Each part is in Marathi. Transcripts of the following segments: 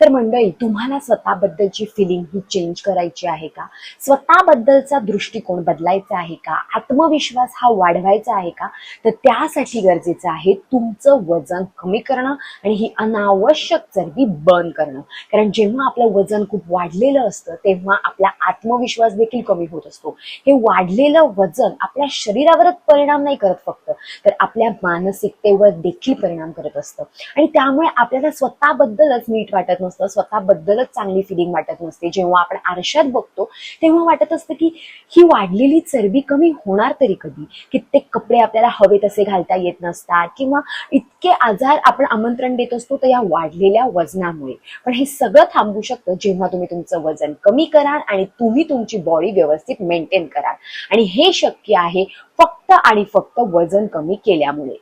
तर मंडळी तुम्हाला स्वतःबद्दलची फिलिंग ही चेंज करायची आहे का? स्वतःबद्दलचा दृष्टिकोन बदलायचा आहे का? आत्मविश्वास हा वाढवायचा आहे का? तर त्यासाठी गरजेचं आहे तुमचं वजन कमी करणं आणि ही अनावश्यक चरबी बर्न करणं. कारण जेव्हा आपलं वजन खूप वाढलेलं असतं तेव्हा आपला आत्मविश्वास देखील कमी होत असतो. हे वाढलेलं वजन आपल्या शरीरावरच परिणाम नाही करत फक्त तर आपल्या मानसिकतेवर देखील परिणाम करत असतं. आणि त्यामुळे आपल्याला स्वतःबद्दलच नीट वाटत नसतं. स्वतःबद्दलच चांगली फिलिंग वाटत नसते. जेव्हा आपण आरशात बघतो तेव्हा वाटत असतं की ही वाढलेली चरबी कमी होणार तरी कधी? कित्येक कपडे आपल्याला हवे तसे घालता येत नसतात किंवा इतके आजार आपण आमंत्रण देत असतो तर या वाढलेल्या वजनामुळे. पण हे सगळं थांबू शकतं जेव्हा तुम्ही तुमचं वजन कमी कराल आणि तुम्ही तुमची बॉडी व्यवस्थित मेंटेन कराल. आणि हे शक्य आहे फक्त आणि फक्त वजन कमी केल्यामुळे.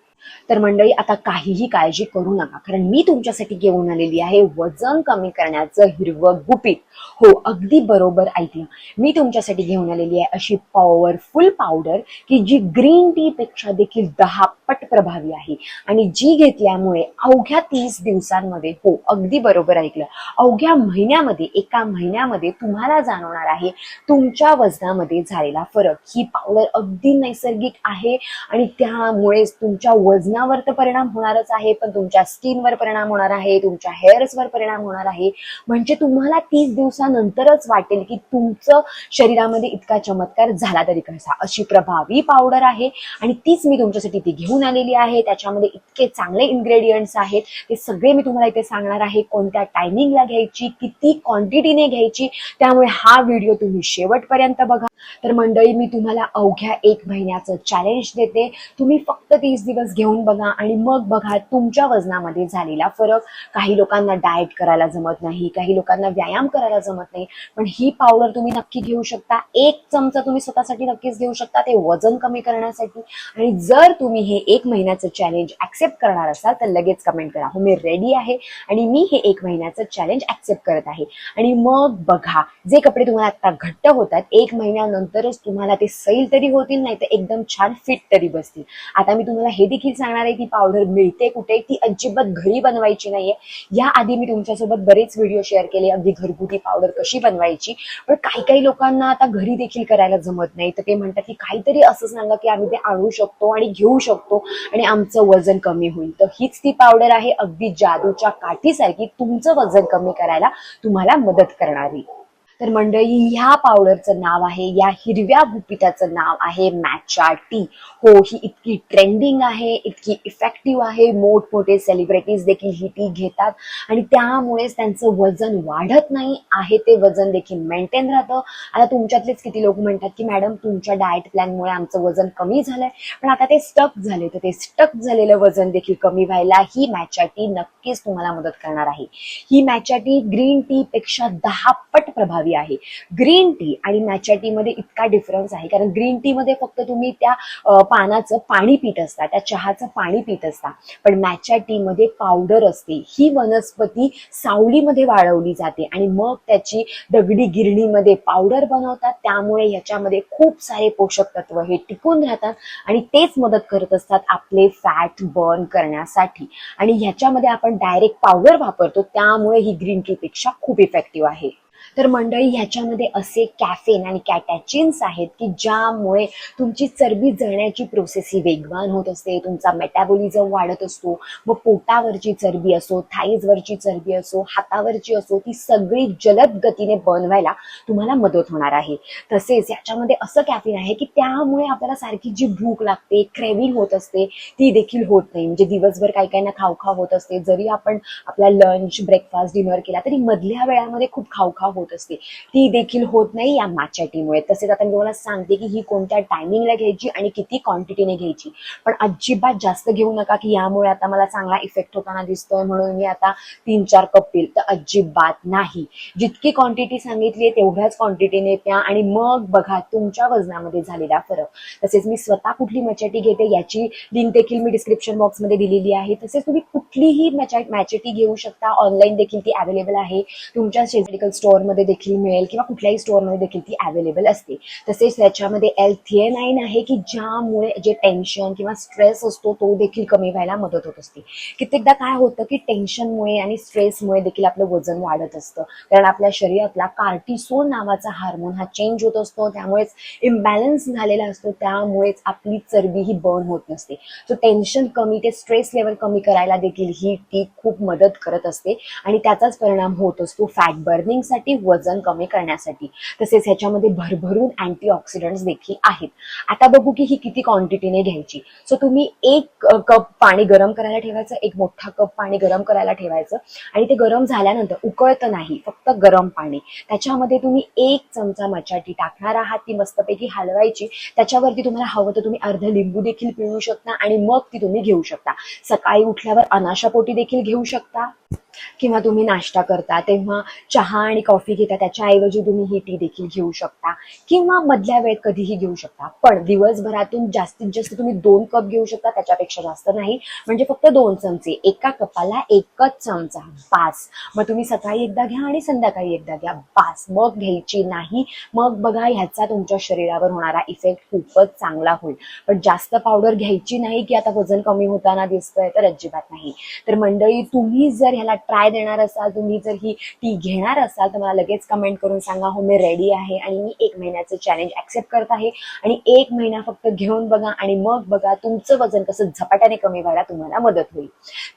तर मंडळी आता काहीही काळजी करू नका. कारण मी तुमच्यासाठी घेऊन आलेली आहे वजन कमी करण्याचं हिरवं गुपित. हो अगदी बरोबर ऐकलं. मी तुमच्यासाठी घेऊन आलेली आहे अशी पॉवरफुल पावडर की जी ग्रीन टी पेक्षा देखील दहा पट प्रभावी आहे. आणि जी घेतल्यामुळे अवघ्या तीस दिवसांमध्ये हो अगदी बरोबर ऐकलं. अवघ्या महिन्यामध्ये एका महिन्यामध्ये तुम्हाला जाणवणार आहे तुमच्या वजनामध्ये झालेला फरक. ही पावडर अगदी नैसर्गिक आहे आणि त्यामुळेच तुमच्या वजनावर तर परिणाम होणारच आहे पण तुमच्या स्किनवर परिणाम होणार आहे तुमच्या हेअर्सवर परिणाम होणार आहे. म्हणजे तुम्हाला तीस दिवसानंतरच वाटेल की तुमचं शरीरामध्ये इतका चमत्कार झाला तरी कसा? अशी प्रभावी पावडर आहे आणि तीच मी तुमच्यासाठी ती घेऊन आलेली आहे. त्याच्यामध्ये इतके चांगले इन्ग्रेडियंट्स आहेत. ते सगळे मी तुम्हाला इथे सांगणार आहे. कोणत्या टायमिंगला घ्यायची किती क्वांटिटीने घ्यायची त्यामुळे हा व्हिडिओ तुम्ही शेवटपर्यंत बघा. तर मंडळी मी तुम्हाला अवघ्या एक महिन्याचं चॅलेंज देते. तुम्ही फक्त तीस दिवस घेऊन बघा आणि मग बघा तुमच्या वजनामध्ये झालेला फरक. काही लोकांना डाएट करायला जमत नाही काही लोकांना व्यायाम करायला जमत नाही. पण ही पावडर तुम्ही नक्की घेऊ शकता. एक चमचा तुम्ही स्वतःसाठी नक्कीच घेऊ शकता. ते वजन कमी करण्यासाठी. आणि जर तुम्ही हे एक महिन्याचं चॅलेंज ऍक्सेप्ट करणार असाल तर लगेच कमेंट करा. हो मी रेडी आहे आणि मी हे एक महिन्याचं चॅलेंज ऍक्सेप्ट करत आहे. आणि मग बघा जे कपडे तुम्हाला आता घट्ट होतात एक नंतरच तुम्हाला ते सैल तरी होतील नाही तर एकदम छान फिट तरी बसतील. आता मी तुम्हाला हे देखील सांगणार आहे की पावडर मिळते कुठे ती अजिबात घरी बनवायची नाहीये. या आधी मी तुमच्यासोबत बरेच व्हिडिओ शेअर केले अगदी घरगुती पावडर कशी बनवायची. पण काही काही लोकांना आता घरी देखील करायला जमत नाही. तर ते म्हणतात की काहीतरी असं सांगा की आम्ही ते आणू शकतो आणि घेऊ शकतो आणि आमचं वजन कमी होईल. तर हीच ती पावडर आहे. अगदी जादूच्या काठीसारखी तुमचं वजन कमी करायला तुम्हाला मदत करणारी. तर मंडळी ह्या पावडरचं नाव आहे या हिरव्या गुपिताचं नाव आहे मॅचा टी हो ही इतकी ट्रेंडिंग आहे इतकी इफेक्टिव्ह आहे. मोठमोठे सेलिब्रिटीज देखील ही टी घेतात आणि त्यामुळेच त्यांचं वजन वाढत नाही. आहे ते वजन देखील मेंटेन राहतं. आता तुमच्यातलेच किती लोक म्हणतात की मॅडम तुमच्या डाएट प्लॅनमुळे आमचं वजन कमी झालंय. पण आता ते स्टक झाले. तर ते स्टक झालेलं वजन देखील कमी व्हायला ही मॅचा टी नक्कीच तुम्हाला मदत करणार आहे. ही मॅचा टी ग्रीन टी पेक्षा दहा पट प्रभावी आहे. ग्रीन टी आणि मॅचा टी मध्ये इतका डिफरन्स आहे. कारण ग्रीन टी मध्ये फक्त तुम्ही त्या पानाचं पाणी पित असता त्या चहाचं पाणी पित असता. पण मॅचा टी मध्ये पावडर असते. ही वनस्पती सावलीमध्ये वाळवली जाते आणि मग त्याची दगडी गिरणीमध्ये पावडर बनवतात. त्यामुळे ह्याच्यामध्ये खूप सारे पोषक तत्व हे टिकून राहतात आणि तेच मदत करत असतात आपले फॅट बर्न करण्यासाठी. आणि ह्याच्यामध्ये आपण डायरेक्ट पावडर वापरतो. त्यामुळे ही ग्रीन टी पेक्षा खूप इफेक्टिव्ह आहे. तर मंडळी ह्याच्यामध्ये असे कॅफेन आणि कॅटॅचिन्स आहेत की ज्यामुळे तुमची चरबी जळण्याची प्रोसेस ही वेगवान होत असते. तुमचा मेटाबॉलिझम वाढत असतो. व पोटावरची चरबी असो थाईजवरची चरबी असो हातावरची असो ती सगळी जलद गतीने बर्न व्हायला तुम्हाला मदत होणार आहे. तसेच याच्यामध्ये असं कॅफिन आहे की त्यामुळे आपल्याला सारखी जी भूक लागते क्रेविंग होत असते ती देखील होत नाही. म्हणजे दिवसभर काही काहींना ना खावखाव होत असते. जरी आपण आपला लंच ब्रेकफास्ट डिनर केला तरी मधल्या वेळामध्ये खूप खावखाव होत होत असते. ती देखील होत नाही या मॅचॅटीमुळे तसेच आता मी तुम्हाला सांगते की ही कोणत्या टायमिंगला घ्यायची आणि किती क्वांटिटीने घ्यायची. पण अजिबात जास्त घेऊ नका की यामुळे आता मला चांगला इफेक्ट होताना दिसतोय म्हणून मी आता तीन चार कप पिल. तर अजिबात नाही. जितकी क्वांटिटी सांगितली आहे तेवढ्याच क्वांटिटीने प्या आणि मग बघा तुमच्या वजनामध्ये झालेला फरक. तसेच मी स्वतः कुठली मॅचॅटी घेते याची लिंक देखील मी डिस्क्रिप्शन बॉक्समध्ये दिलेली आहे. तसेच तुम्ही कुठलीही मॅचॅ मॅचेटी घेऊ शकता. ऑनलाईन देखील ती अवेलेबल आहे. तुमच्या मेडिकल स्टोअरमध्ये देखील मिळेल किंवा कुठल्याही स्टोअरमध्ये देखील ती अवेलेबल असते. तसेच त्याच्यामध्ये एल थिएनाईन आहे की ज्यामुळे जे टेन्शन किंवा स्ट्रेस असतो तो देखील कमी व्हायला मदत होत असते. कित्येकदा काय होतं की टेन्शनमुळे आणि स्ट्रेसमुळे देखील आपलं वजन वाढत असतं. कारण आपल्या शरीरातला कार्टिसोल नावाचा हार्मोन हा चेंज होत असतो त्यामुळेच इम्बॅलन्स झालेला असतो त्यामुळेच आपली चरबी ही बर्न होत नसते. सो टेन्शन कमी ते स्ट्रेस लेवल कमी करायला देखील ही टी खूप मदत करत असते. आणि त्याचाच परिणाम होत असतो फॅट बर्निंगसाठी वजन कमी करण्यासाठी. तसेच ह्याच्यामध्ये भरभरून अँटीऑक्सिडंट्स देखील आहेत. आता बघू की ही किती क्वांटिटीने घ्यायची. सो तुम्ही एक कप पाणी गरम करायला ठेवायचं एक मोठा कप पाणी गरम करायला ठेवायचं आणि ते गरम झाल्यानंतर उकळतं नाही फक्त गरम पाणी. त्याच्यामध्ये तुम्ही एक चमचा मचाटी टाकणार आहात ती मस्तपैकी हलवायची. त्याच्यावरती तुम्हाला हवं तर तुम्ही अर्ध लिंबू देखील पिळू शकता आणि मग ती तुम्ही घेऊ शकता. सकाळी उठल्यावर अनाशापोटी देखील घेऊ शकता. किंवा तुम्ही नाश्ता करता तेव्हा चहा आणि कॉफी घेता त्याच्याऐवजी तुम्ही ही टी देखील घेऊ शकता. किंवा मधल्या वेळेत कधीही घेऊ शकता. पण दिवसभरातून जास्तीत जास्त तुम्ही दोन कप घेऊ शकता त्याच्यापेक्षा जास्त नाही. म्हणजे फक्त दोन चमचे. एका कपाला एकच चमचा. पास मग तुम्ही सकाळी एकदा घ्या आणि संध्याकाळी एकदा घ्या. पास मग घ्यायची नाही. मग बघा ह्याचा तुमच्या शरीरावर होणारा इफेक्ट खूपच चांगला होईल. पण जास्त पावडर घ्यायची नाही की आता वजन कमी होताना दिसतंय तर अजिबात नाही. तर मंडळी तुम्ही जर ह्याला ट्राय देणार असाल तुम्ही जर ही टी घेणार असाल तर मला लगेच कमेंट करून सांगा हो मी रेडी आहे आणि मी एक महिन्याचं चॅलेंज ऍक्सेप्ट करत आहे आणि एक महिना फक्त घेऊन बघा आणि मग बघा तुमचं वजन कसं झपाट्याने कमी व्हायला तुम्हाला मदत होईल.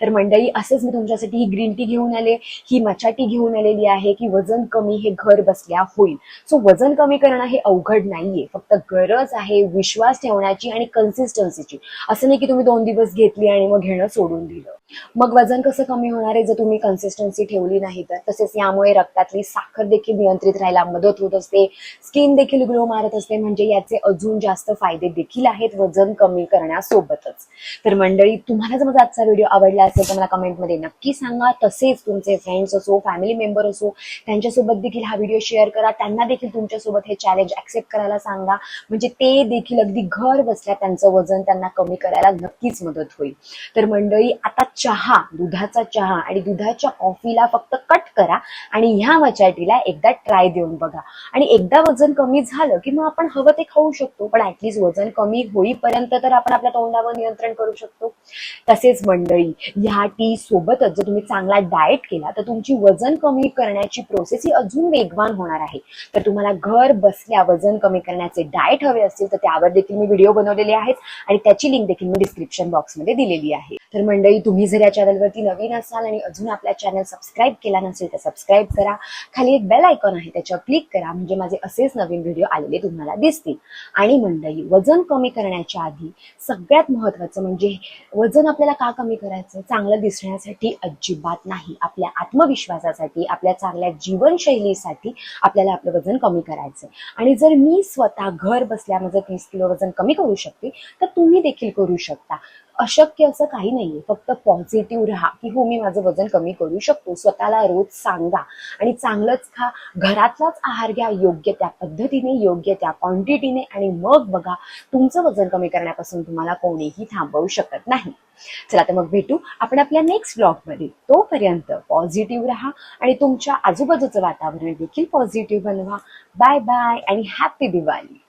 तर मंडळी असंच मी तुमच्यासाठी ही ग्रीन टी घेऊन आले ही मचाटी घेऊन आलेली आहे की वजन कमी हे घर बसल्या होईल. सो वजन कमी करणं हे अवघड नाहीये. फक्त गरज आहे विश्वास ठेवण्याची आणि कन्सिस्टन्सीची असं नाही की तुम्ही दोन दिवस घेतली आणि मग घेणं सोडून दिलं. मग वजन कसं कमी होणार आहे? जर तुम्ही कन्सिस्टन्सी ठेवली नाही तर तसेच यामुळे रक्तातली साखर देखील नियंत्रित राहायला मदत होत असते. स्किन देखील ग्लो मारत असते म्हणजे याचे अजून जास्त फायदे देखील आहेत वजन कमी करण्यासोबतच. तर मंडळी तुम्हाला जर माझा आजचा व्हिडिओ आवडला असेल तर मला कमेंटमध्ये नक्की सांगा. तसेच तुमचे फ्रेंड्स असो फॅमिली मेंबर असो त्यांच्यासोबत देखील हा व्हिडिओ शेअर करा. त्यांना देखील तुमच्यासोबत हे चॅलेंज ऍक्सेप्ट करायला सांगा. म्हणजे ते देखील अगदी घर बसल्या त्यांचं वजन त्यांना कमी करायला नक्कीच मदत होईल. तर मंडळी आता चहा दुधाचा चहा आणि दुधा दुधाच्या कॉफीला फक्त कट करा आणि ह्या मचाटीला एकदा ट्राय देऊन बघा. आणि एकदा वजन कमी झालं की मग आपण हवं ते खाऊ शकतो पण ऍटलीस्ट वजन कमी होईपर्यंत तर आपण आपल्या तोंडावर नियंत्रण करू शकतो. तसेच मंडळी ह्या टी सोबतच जर तुम्ही चांगला डाएट केला तर तुमची वजन कमी करण्याची प्रोसेस ही अजून वेगवान होणार आहे. तर तुम्हाला घर बसल्या वजन कमी करण्याचे डाएट हवे असतील तर त्यावर देखील मी व्हिडिओ बनवलेले आहेत आणि त्याची लिंक देखील मी डिस्क्रिप्शन बॉक्समध्ये दिलेली आहे. तर मंडळी तुम्ही जर या चॅनलवरती नवीन असाल आणि अजून आपला चॅनल सबस्क्राईब केला नसेल तर सबस्क्राईब करा. खाली एक बेल आयकॉन आहे त्याच्यावर क्लिक करा. म्हणजे माझे असेच नवीन व्हिडिओ आलेले तुम्हाला दिसतील. आणि मंडळी वजन कमी करण्याच्या आधी सगळ्यात महत्वाचं म्हणजे वजन आपल्याला का कमी करायचं? चांगलं दिसण्यासाठी अजिबात नाही. आपल्या आत्मविश्वासासाठी आपल्या चांगल्या जीवनशैलीसाठी आपल्याला आपलं वजन कमी करायचं आणि जर मी स्वतः घर बसल्या माझं तीस किलो वजन कमी करू शकते तर तुम्ही देखील करू शकता. अशक्य असं काही नाहीये. फक्त पॉझिटिव्ह राहा की हो मी माझं वजन कमी करू शकतो. स्वतःला रोज सांगा. आणि चांगलंच खा. घरातलाच आहार घ्या. योग्य त्या पद्धतीने योग्य त्या क्वांटिटीने आणि मग बघा तुमचं वजन कमी करण्यापासून तुम्हाला कोणीही थांबवू शकत नाही. चला तर मग भेटू आपण आपल्या नेक्स्ट ब्लॉगमध्ये तोपर्यंत पॉझिटिव्ह राहा आणि तुमच्या आजूबाजूचं वातावरण देखील पॉझिटिव्ह बनवा. बाय बाय आणि हॅपी दिवाळी.